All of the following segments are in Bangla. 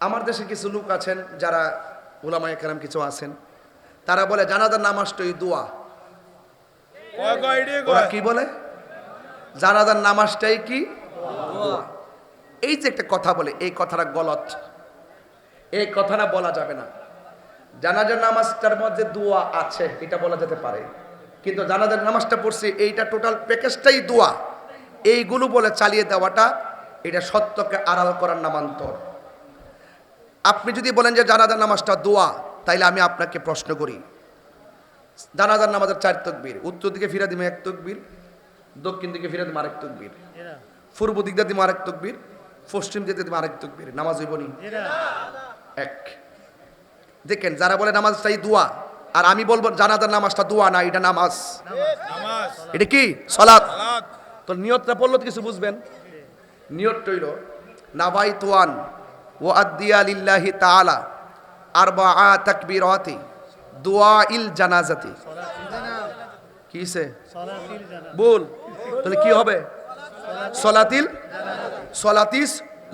আমার দেশে কিছু লোক আছেন যারা ওলামা একরাম কিছু আছেন। তারা বলে জানাজার নামাজটাই দোয়া। ওরা কি বলে? জানাজার নামাজটাই কি? এই যে একটা কথা বলে এই কথাটা গলত। এই কথাটা বলা যাবে না। জানাজার নামাজটার মধ্যে দোয়া আছে এটা বলা যেতে পারে। কিন্তু জানাজার নামাজটা পড়ছি এইটা টোটাল প্যাকেজটাই দোয়া। এইগুলো বলে চালিয়ে দেওয়াটা এটা সত্যকে আড়াল করার নামান্তর। আপনি যদি বলেন যে জানাজার নামাজটা দোয়া তাইলে আমি আপনাকে প্রশ্ন করি। জানাজার নামাজের চার তকবীর উত্তর দিকে ফিরা দিমে এক তকবীর দক্ষিণ দিকে ফিরা দিমে আরেক তকবীর। পূর্ব দিক দিয়ে দিমে আরেক তকবীর পশ্চিম দিকে দিমে আরেক তকবীর। নামাজ হইব নি? এক। দেখেন যারা বলে নামাজটাই দোয়া আর আমি বলব জানাজার নামাজটা দোয়া না এটা নামাজ। নামাজ। এটা কি? সলাৎ সালাত। তো নিয়তটা পড়ল কিছু বুঝবেন? নিয়ত টইল নাবাই তোয়ান ও আদিয়া লিল্লাহি তাআলা আরবা আ তাকবীরাতি দোয়া ইল জানাজাতি। কিসে? বল, তাহলে কি হবে? সলাতিল, সলাতিস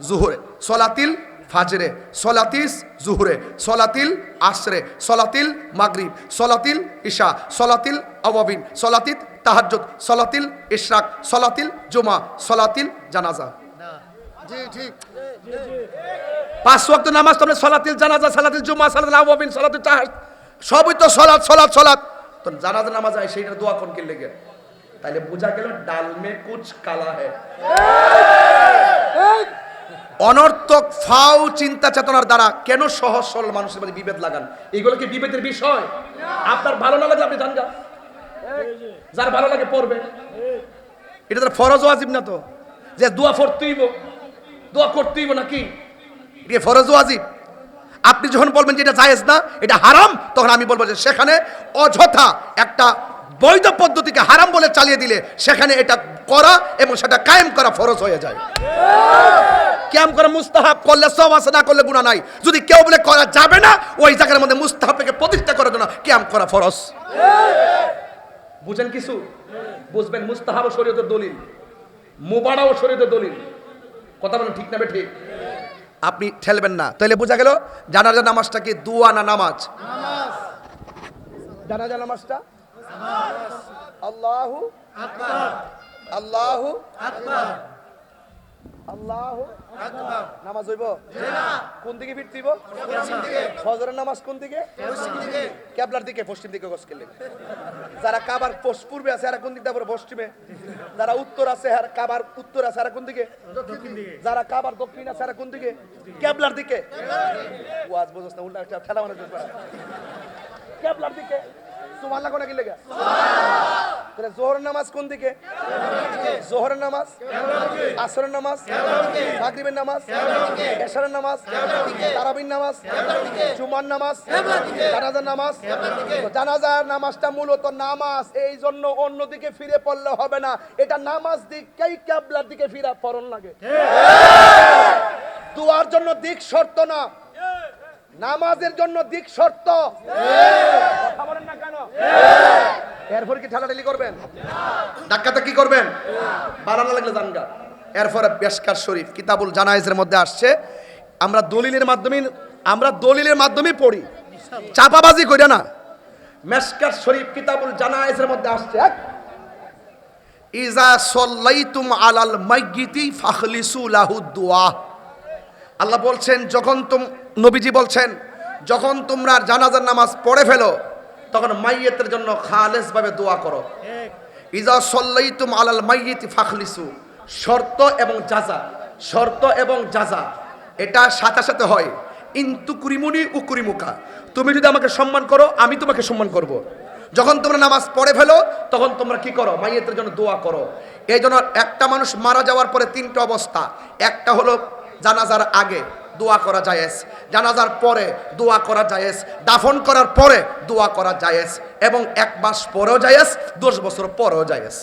জুহুরে, সলাতিল ফাজরে, সলাতিস জুহুরে, সলাতিল আসরে, সলাতিল মাগরিব, সলাতিল ইশা, সলাতিল আওয়াবিন সলাতিল তাহাজ্জুদ, সলাতিল ইশরাক, সলাতিল জুমা, সলাতিল জানাজা। পাঁচ ওয়াক্ত নামাজ তোমরা সলাতিল জানাজা, সালাতিল জুমা সালাতিল আওয়াবিন সলাতিল তাহাজ, সবই তো সলাত সলাত সলাত। তো জানাজা, নামাজ হয় সেইটা দোয়া কোন কে লেগে তাইলে বোঝা গেল ডাল মে কুচ কালা হ্যায় অনর্থক ফাও চিন্তা চেতনার দ্বারা কেন সহজ সরল মানুষের মধ্যে বিভেদ লাগান? এগুলো কি বিভেদের বিষয়? আপনার ভালো না লাগলে আপনি জান যার ভালো লাগে পড়বে। এটা তো ফরজ ওয়াজিব না তো? যে দোয়া পড়তেইব দোয়া করতেইব নাকি? এটা ফরজ ওয়াজিব। আপনি যখন বলবেন যে এটা জায়েজ না, এটা হারাম, তখন আমি বলব যে সেখানে অযথা একটা বৈধ পদ্ধতিকে হারাম বলে চালিয়ে দিলে সেখানে এটা করা এবং সেটা কায়েম করা ফরজ হয়ে যায়। ক্যাম করে মুস্তাহাব করলে সব আছে, না করলে গুণা নাই। যদি কেউ বলে করা যাবে না, ওই জায়গার মধ্যে মুস্তাহাবকে প্রতিষ্ঠা করার জন্য ক্যাম করা ফরজ। বুঝেন কিছু? বুঝবেন মুস্তাহাব শরীয়তের দলিল, মুবারাও শরীয়তের দলিল। কথা বলেন ঠিক না ঠিক? আপনি ঠেলবেন না। তাহলে বোঝা গেল জানাজা নামাজটা কি দুয়া না নামাজ? জানাজা নামাজটা? আল্লাহু আল্লাহু আল্লাহু নামাজ হইব? কোন দিকে ফিরতে হইব? ফজরের নামাজ কোন দিকে? কেবলার দিকে পশ্চিম দিকে গছ কেলে যারা কাবার পূর্বে আছে এরা কোন দিক দিয়ে পশ্চিমে? যারা উত্তর আছে আর কাবার উত্তর আছে এরা কোন দিকে? যারা কাবার দক্ষিণ আছে এরা কোন দিকে? কেবলার দিকে। ওয়াজ বুঝছ না উল্টা ঠেলা মানে কেবলার দিকে। কি লেগে? তাহলে জোহরের নামাজ কোন দিকে? জোহরের নামাজ, আসরের নামাজ, মাগরিবের নামাজ, এশারের নামাজ, তারাবির নামাজ, জুমার নামাজ, জানাজার নামাজ। জানাজার নামাজটা মূলত নামাজ, এই জন্য অন্যদিকে ফিরে পড়লে হবে না। এটা নামাজ দিককেই ক্যাবলার দিকে ফিরা পড়ন লাগে। দুয়ার জন্য দিক শর্ত না। নামাজের জন্য দিক শর্ত। কথা এরপর কি ঠেলাঠেলি করবেন? ধাক্কাতে কি করবেন? বাড়ানো লাগলে জানগা এরপরে বেশকার শরীফ, কিতাবুল জানাইজের মধ্যে আসছে। আমরা দলিলের মাধ্যমে, আমরা দলিলের মাধ্যমে পড়ি। চাপাবাজি করি না। মেশকার শরীফ, কিতাবুল জানাইজের মধ্যে আসছে। ইজা সল্লাইতুম আলাল মাইয়িতি ফাখলিসু লাহু দুআ আল্লাহ বলছেন, যখন তুম নবীজি বলছেন, যখন তোমরা জানাজার নামাজ পড়ে ফেলো তখন মাইয়েতের জন্য খালেস ভাবে দোয়া করো। ইজা সল্লাইতুম আলাল মাইয়িতি ফাখলিসু। শর্ত এবং যাজা শর্ত এবং যাজা এটা সাথে সাথে হয়। ইন্তু কুরিমুনি উকুরিমুকা, তুমি যদি আমাকে সম্মান করো, আমি তোমাকে সম্মান করব। যখন তোমরা নামাজ পড়ে ফেলো, তখন তোমরা কি করো? মাইয়েতের জন্য দোয়া করো। এই জন্য একটা মানুষ মারা যাওয়ার পরে তিনটা অবস্থা। একটা হলো জানাজার আগে দোয়া করা জায়েজ, জানাজার পরে দোয়া করা জায়েজ, দাফন করার পরে দোয়া করা জায়েজ এবং এক মাস পরেও জায়েজ, দশ বছর পরেও জায়েজ।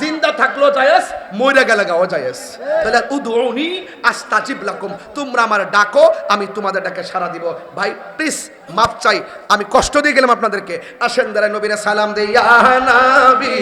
জিন্দা থাকলেও জায়েজ মরে গেলে গাও জায়েজ। তাহলে উদৌনি আস্তাজিব লাকুম, তোমরা আমার ডাকো, আমি তোমাদের ডাকে সারা দিব। ভাই প্লিজ মাপ চাই, আমি কষ্ট দিয়ে গেলাম আপনাদেরকে। আসেন দাঁড়ায় নবীরা সালাম দে ইয়া নবী।